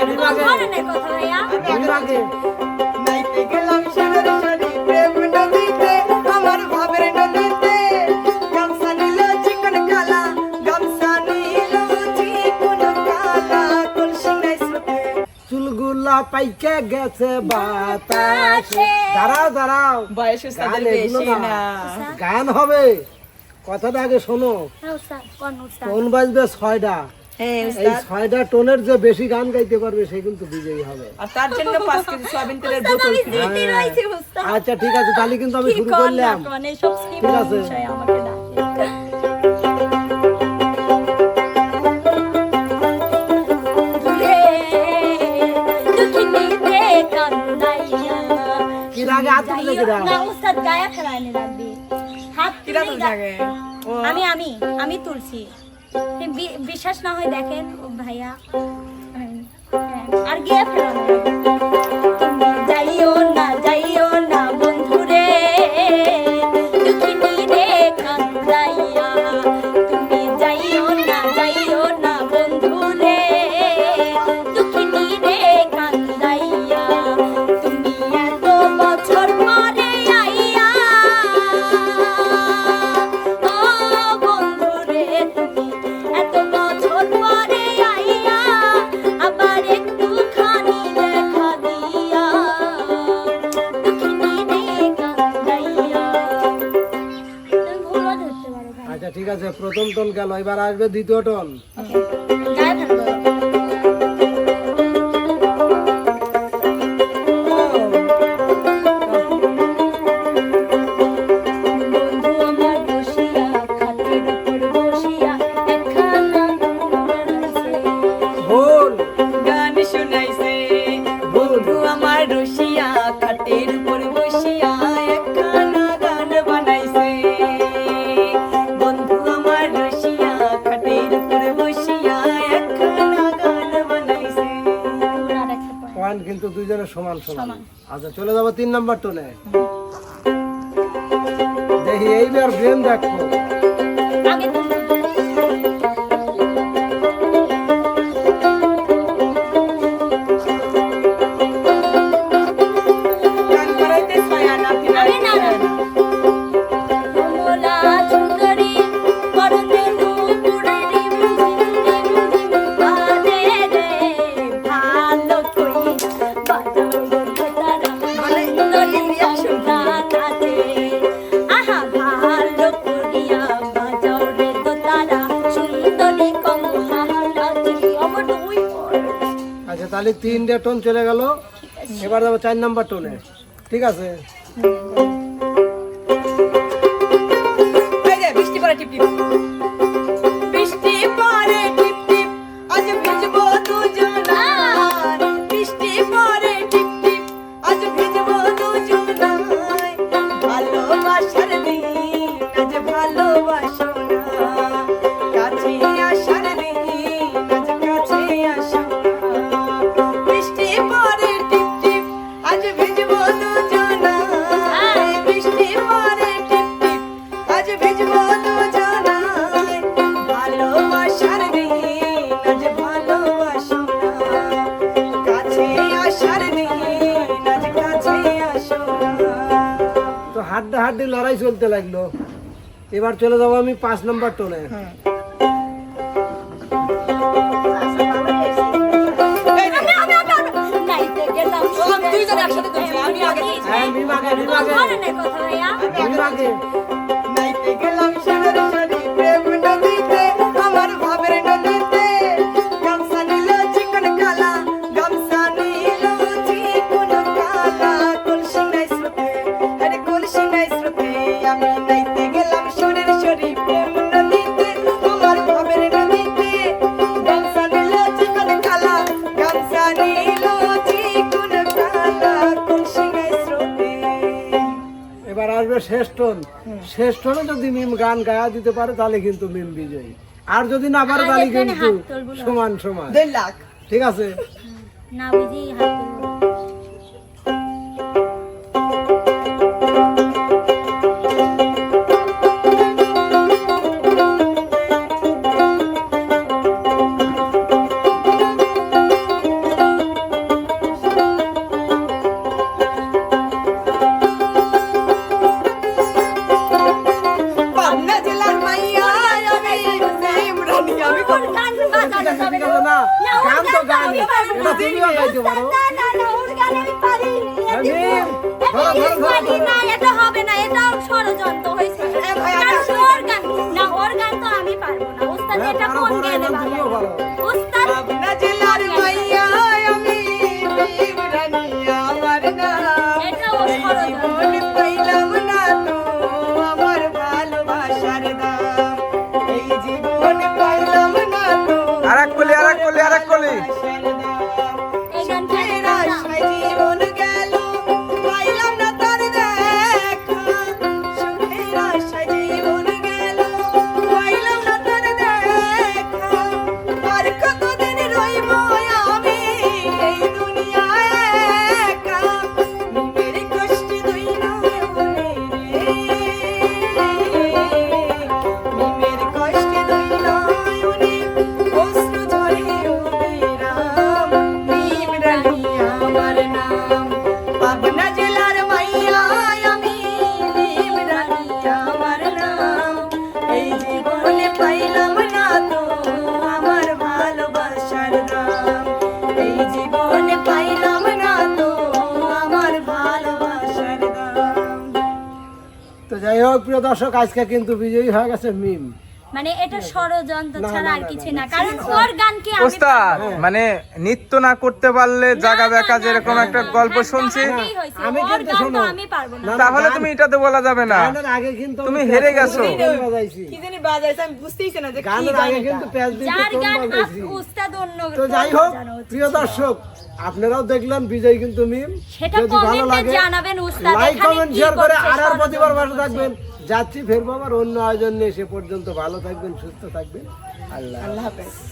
আগে বিভাগে ধরনের কথা ভাইয়া। বিভাগে নাইতে গেলাম সোনার শাড়ি প্রেম নদীতে আমার ভাবের নদীতে। গামছা নিল চিকন কালা গামছা নিল চিকন কালা। কলসি নাই স্রোতে চুলগুলা পাইকে গেছে বাতাসে। দাঁড়াও দাঁড়াও। বয়স না। গান হবে। কথাটা আগে শোনো। হ্যাঁ কোন বাজবে ছয়টা। ছয়টা টোনের যে বেশি গান গাইতে পারবে সে কিন্তু বিজয়ী হবে। আর তার জন্য পাঁচ কেজি সয়াবিন তেলের বোতল আচ্ছা ঠিক আছে তাহলে কিন্তু আমি শুরু করলাম। মানে ঠিক আছে। আমাকে। আমি আমি আমি তুলছি। বিশ্বাস না হয় দেখেন ভাইয়া হ্যাঁ, আর গিয়ে আছে প্রথম টন গেল এবার আসবে দ্বিতীয় টোন। দুইজনের সমান সমান। আচ্ছা চলে যাব তিন নাম্বার টোনে। দেখি এইবার ব্রেন দেখো। তাহলে তিনটে টোন চলে গেল। এবার যাব চার নাম্বার টোনে। ঠিক আছে? হাড্ডা হাড্ডি লড়াই চলতে লাগল। এবার চলে যাব আমি পাঁচ নাম্বার টোনে। বিভাগে, বিভাগে। শ্রেষ্ঠ শেষ টোন। শেষ টোনে যদি মিম গান গায়া দিতে পারে তাহলে কিন্তু মিম বিজয়ী। আর যদি না পারে তাহলে কিন্তু। সমান সমান। দেড় লাখ। ঠিক আছে? না বুঝি এখন গান বাজানো যাবে না। গান তো গান। এটা তুমি গাইতে পারো না না না ওর গান আমি পারি না এটা হবে না এটা ষড়যন্ত্র হয়েছে। ওর গান না ওর গান তো আমি পারব না। ওস্তাদ এটা কোন গানে ভালো? ওস্তাদ যাই হোক প্রিয় দর্শক আজকে কিন্তু বিজয়ী হয়ে গেছে মিম। মানে এটা ষড়যন্ত্র ছাড়া আর কিছু না, কারণ ওর গানকে আমি ওস্তাদ মানে নৃত্য না করতে পারলে জাগা বেকা যেরকম একটা গল্প শুনছি। আমি কিন্তু শোনো। আমি পারব না। তাহলে তুমি এটাতে বলা যাবে না। গানের আগে কিন্তু তুমি হেরে গেছো। কি জানি বাজাইছে আমি বুঝতেইছি না যে কি গানের গান আগে কিন্তু প্যাচ দিয়ে যার গান উস্তাদ অন্য তো যাই হোক প্রিয় দর্শক আপনারাও দেখলেন বিজয় কিন্তু মিম। যদি ভালো লাগে লাইক কমেন্ট শেয়ার করে আর আর প্রতিবার ভালো থাকবেন। যাচ্ছি ফেরবো আবার অন্য আয়োজন নিয়ে সে পর্যন্ত ভালো থাকবেন সুস্থ থাকবেন। আল্লাহ আল্লাহ হাফেজ।